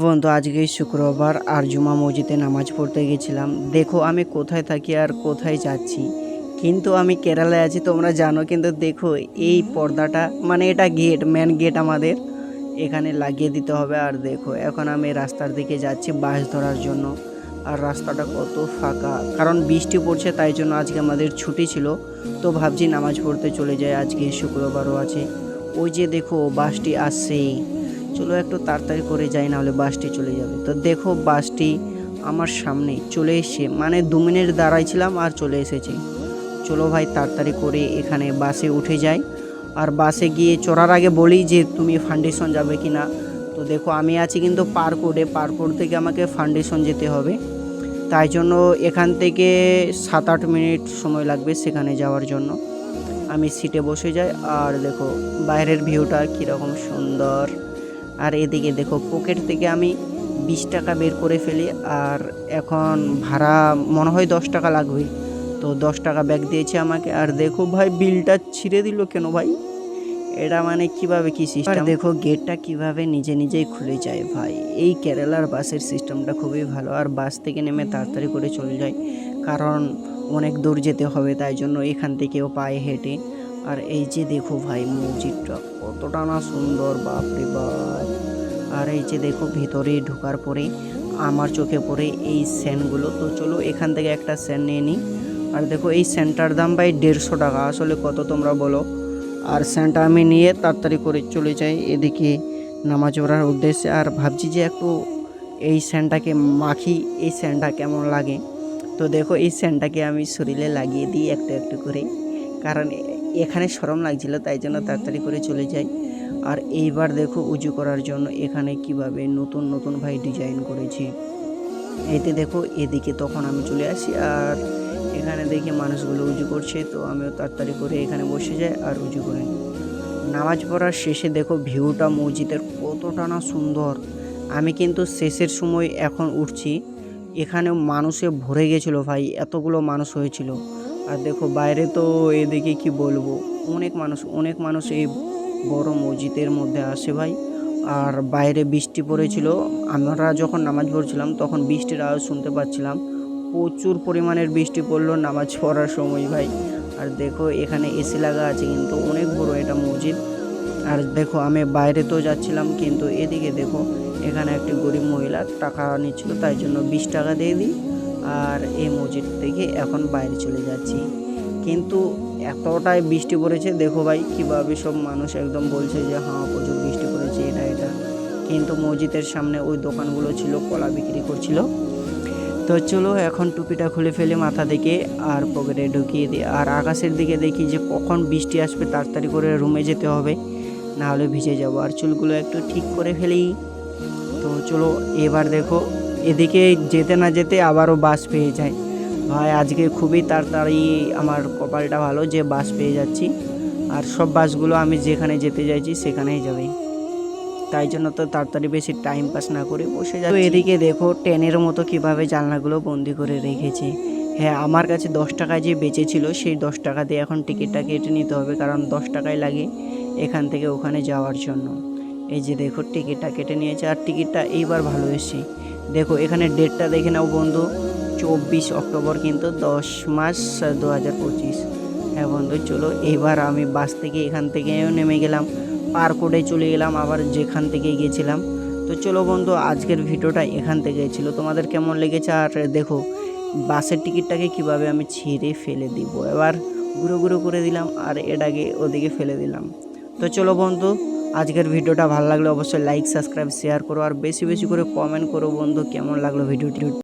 বন্ধু, আজকে শুক্রবার আর জুমা মসজিদে নামাজ পড়তে গেছিলাম। দেখো, আমি কোথায় থাকি আর কোথায় যাচ্ছি। কিন্তু আমি কেরালায় আছি, তোমরা জানো, কিন্তু দেখো, এই পর্দাটা মানে এটা গেট মেন গেট আমাদের। এখানে লাগিয়ে দিতে হবে। আর দেখো, এখন আমি রাস্তার দিকে যাচ্ছি বাস ধরার জন্য। আর রাস্তাটা কত ফাঁকা। কারণ বৃষ্টি পড়ছে, তাই জন্য আজকে আমাদের ছুটি ছিল। তো ভাবছি নামাজ পড়তে চলে যাই। আজকে শুক্রবারও আছে। ওই যে দেখো, বাসটি আসছেই। চলো একটু তাড়াতাড়ি করে যাই, নাহলে বাসটি চলে যাবে। তো দেখো, বাসটি আমার সামনে চলে এসে মানে দু মিনিট দাঁড়াইছিলাম আর চলে এসেছে। চলো ভাই, তাড়াতাড়ি করে এখানে বাসে উঠে যাই। আর বাসে গিয়ে চড়ার আগে বলি যে, তুমি ফাউন্ডেশন যাবে কি না তো দেখো, আমি আছি কিন্তু পার্কোডে। পার্কোড থেকে আমাকে ফাউন্ডেশন যেতে হবে। তাই জন্য এখান থেকে সাত আট মিনিট সময় লাগবে সেখানে যাওয়ার জন্য। আমি সিটে বসে যাই। আর দেখো, বাইরের ভিউটা কীরকম সুন্দর। আর এদিকে দেখো পকেট থেকে আমি বিশ টাকা বের করে ফেলি আর এখন ভাড়া মনে হয় দশ টাকা লাগবে। তো দশ টাকা ব্যাগ দিয়েছে আমাকে। আর দেখো ভাই বিলটা ছিঁড়ে দিল কেন ভাই? এটা মানে কীভাবে কি সিস্টেম দেখো গেটটা কীভাবে নিজে নিজেই খুলে যায় ভাই। এই কেরালার বাসের সিস্টেমটা খুবই ভালো। আর বাস থেকে নেমে তাড়াতাড়ি করে চলে যায়। কারণ অনেক দূর যেতে হবে, তাই জন্য এখান থেকেও পায়ে হেঁটে আর এই যে দেখো ভাই, মসজিদটা কতটা না সুন্দর, বাপরে বাপ। আর এই যে দেখো, ভিতরে ঢোকার পরে, আমার চোখে পড়ে এই স্যানগুলো। তো চলো এখান থেকে একটা স্যান নিয়ে নিই। আর দেখো, এই স্যানটার দাম ভাই দেড়শো টাকা। আসলে কত তোমরা বলো? আর স্যানটা আমি নিয়ে তাড়াতাড়ি করে চলে যাই এদিকে নামাজ পড়ার উদ্দেশ্যে। আর ভাবছি যে একটু এই স্যানটাকে মাখি, এই স্যানটা কেমন লাগে? তো দেখো, এই স্যানটাকে আমি শরীরে লাগিয়ে দিই একটু একটু করে। কারণ এখানে সরম লাগছিল, তাই জন্য তাড়াতাড়ি করে চলে যাই। আর এইবার দেখো উজু করার জন্য এখানে কীভাবে নতুন নতুন ভাই ডিজাইন করেছি। এতে দেখো এদিকে তখন আমি চলে আসি, আর এখানে দেখি মানুষগুলো উজু করছে, তো আমিও তাড়াতাড়ি করে এখানে বসে যাই আর উজু করে নামাজ পড়ার শেষে দেখো ভিউটা মসজিদের কতটা না সুন্দর। আমি কিন্তু শেষের সময় এখন উঠছি এখানে মানুষে ভরে গেছিল ভাই, এতগুলো মানুষ হয়েছিল। আর দেখো বাইরে তো এদিকে কি বলব? অনেক মানুষ অনেক মানুষ এই বড় মসজিদের মধ্যে আসে ভাই। আর বাইরে বৃষ্টি পড়েছিল। আমরা যখন নামাজ পড়ছিলাম, তখন বৃষ্টির আওয়াজ শুনতে পাচ্ছিলাম। প্রচুর পরিমাণের বৃষ্টি পড়ল নামাজ পড়ার সময় ভাই। আর দেখো এখানে এসি লাগা আছে, কিন্তু অনেক বড় এটা মসজিদ। আর দেখো আমি বাইরে তো যাচ্ছিলাম, কিন্তু এদিকে দেখো এখানে একটি গরিব মহিলা টাকা নিচ্ছিল, তাই জন্য বিশ টাকা দিয়ে দিই। আর এই মসজিদ থেকে এখন বাইরে চলে যাচ্ছি। কিন্তু এতটাই বৃষ্টি পড়েছে, দেখো ভাই, কীভাবে সব মানুষ একদম বলছে যে হ্যাঁ প্রচুর বৃষ্টি পড়েছে, এটা এটা। কিন্তু মসজিদের সামনে ওই দোকানগুলো ছিল, কলা বিক্রি করছিল। তো চলো, এখন টুপিটা খুলে ফেলে মাথা থেকে আর পকেটে ঢুকিয়ে দিই। আর আকাশের দিকে দেখি যে, কখন বৃষ্টি আসবে, তাড়াতাড়ি করে রুমে যেতে হবে না হলে ভিজে যাব। আর চুলগুলো একটু ঠিক করে ফেলি। তো চলো, এবার দেখো এদিকে যেতে না যেতে আবারও বাস পেয়ে যায়। ভাই, আজকে খুবই তাড়াতাড়ি আমার কপালটা ভালো যে বাস পেয়ে যাচ্ছি। আর সব বাসগুলো আমি যেখানে যেতে চাইছি সেখানেই যাবে। তাই জন্য তো তাড়াতাড়ি বেশি টাইম পাস না করে বসে যাবে এদিকে দেখো, ট্রেনের মতো কীভাবে জানলাগুলো বন্দি করে রেখেছে। হ্যাঁ আমার কাছে দশ টাকা যে বেঁচেছিল সেই দশ টাকা দিয়ে এখন টিকিটটা কেটে নিতে হবে, কারণ দশ টাকাই লাগে এখান থেকে ওখানে যাওয়ার জন্য। এই যে দেখো, টিকিটটা কেটে নিয়েছে, আর টিকিটটা এইবার ভালো এসছে। দেখো, এখানে ডেটটা দেখে নাও বন্ধু। চব্বিশ অক্টোবর কিন্তু দশ মাস দু হাজার পঁচিশ। হ্যাঁ বন্ধু, চলো এইবার আমি বাস থেকে এখান থেকেও নেমে গেলাম। পার কোডে চলে গেলাম, আবার যেখান থেকে গিয়েছিলাম। তো চলো বন্ধু, আজকের ভিডিওটা এখান থেকে ছিল। তোমাদের কেমন লেগেছে? আর দেখো বাসের টিকিটটাকে কীভাবে আমি ছিঁড়ে ফেলে দিব? এবার গুঁড়ো গুঁড়ো করে দিলাম, আর এটাকে ওদিকে ফেলে দিলাম। তো চলো বন্ধু আজকের ভিডিওটা ভালো লাগলে অবশ্যই লাইক সাবস্ক্রাইব শেয়ার করো আর বেশি বেশি করে কমেন্ট করো বন্ধু, কেমন লাগল ভিডিওটি